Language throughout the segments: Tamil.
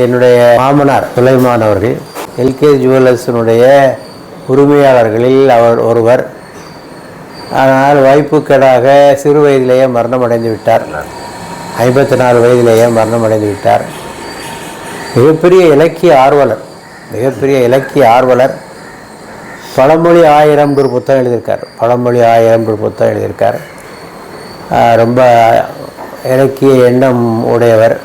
என்னுடைய மாமனார் சுலைமான் அவர்கள் எல்கே ஜுவல்லர்ஸினுடைய உரிமையாளர்களில் அவர் ஒருவர். ஆனால் வாய்ப்புக்கடாக சிறு வயதிலேயே மரணம் அடைந்து விட்டார். ஐம்பத்தி நாலு வயதிலேயே மரணம் அடைந்து விட்டார். மிகப்பெரிய இலக்கிய ஆர்வலர் மிகப்பெரிய இலக்கிய ஆர்வலர். பழமொழி ஆயிரம் ஒரு புத்தகம் எழுதியிருக்கார். பழமொழி ஆயிரம் ஒரு புத்தகம் எழுதியிருக்கார். ரொம்ப இலக்கிய எண்ணம் உடையவர்.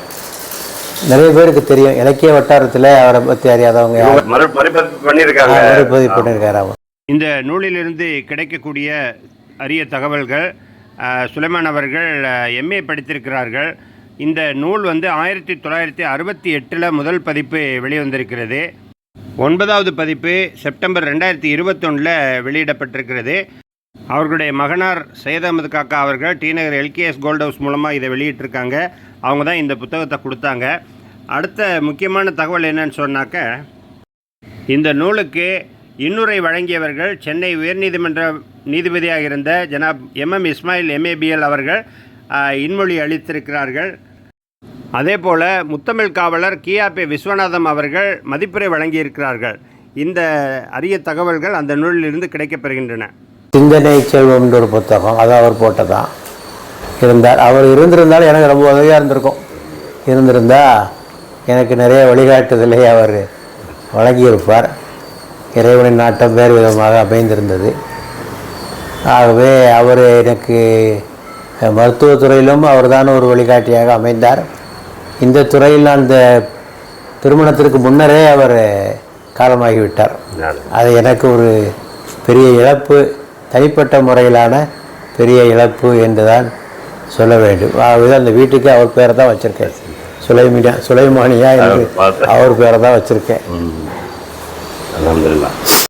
நிறைய பேருக்கு தெரியும். இலக்கிய வட்டாரத்தில் அவரை பற்றி அறியாதவங்க மறுபதிப்பு பண்ணியிருக்காங்க பதிவு பண்ணியிருக்காரு அவர் இந்த நூலிலிருந்து கிடைக்கக்கூடிய அரிய தகவல்கள் சுலைமான் அவர்கள் எம்ஏ படித்திருக்கிறார்கள். இந்த நூல் வந்து ஆயிரத்தி தொள்ளாயிரத்தி அறுபத்தி எட்டில் முதல் பதிப்பு வெளிவந்திருக்கிறது. ஒன்பதாவது பதிப்பு செப்டம்பர் ரெண்டாயிரத்தி இருபத்தொன்னில் வெளியிடப்பட்டிருக்கிறது. அவர்களுடைய மகனார் சையத் அகமது காக்கா அவர்கள் T Nagar LKS gold house மூலமாக இதை வெளியிட்டிருக்காங்க. அவங்க தான் இந்த புத்தகத்தை கொடுத்தாங்க. அடுத்த முக்கியமான தகவல் என்னன்னு சொன்னாக்க இந்த நூலுக்கு இன்னுரை வழங்கியவர்கள் சென்னை உயர்நீதிமன்ற நீதிபதியாக இருந்த ஜனாப் எம்எம் இஸ்மாயில் எம்ஏபிஎல் அவர்கள் இன்மொழி அளித்திருக்கிறார்கள். அதே போல் முத்தமிழ் காவலர் கியாபே விஸ்வநாதம் அவர்கள் மதிப்புரை வழங்கியிருக்கிறார்கள். இந்த அரிய தகவல்கள் அந்த நூலிலிருந்து கிடைக்கப்பெறுகின்றன. சிந்தனை செல்வம்ன்ற ஒரு புத்தகம் அது அவர் போட்டதான் இருந்தார். அவர் இருந்திருந்தால் எனக்கு ரொம்ப உதவியாக இருந்திருக்கும். இருந்திருந்தா எனக்கு நிறைய வழிகாட்டுதலை அவர் வழங்கியிருப்பார். இறைவனின் நாட்டம் வேறு விதமாக அமைந்திருந்தது. ஆகவே அவர் எனக்கு மருத்துவத்துறையிலும் அவர்தான் ஒரு வழிகாட்டியாக அமைந்தார். இந்த துறையில் அந்த திருமணத்திற்கு முன்னரே அவர் காலமாகிவிட்டார். அது எனக்கு ஒரு பெரிய இழப்பு. தனிப்பட்ட முறையிலான பெரிய இழப்பு என்று தான் சொல்ல வேண்டும். அந்த வீட்டுக்கு அவர் பேரை தான் வச்சுருக்கேன். சுலைமினா சுலைமானியா என்று. அவர் பேரை தான் வச்சுருக்கேன். அலமதுல்லா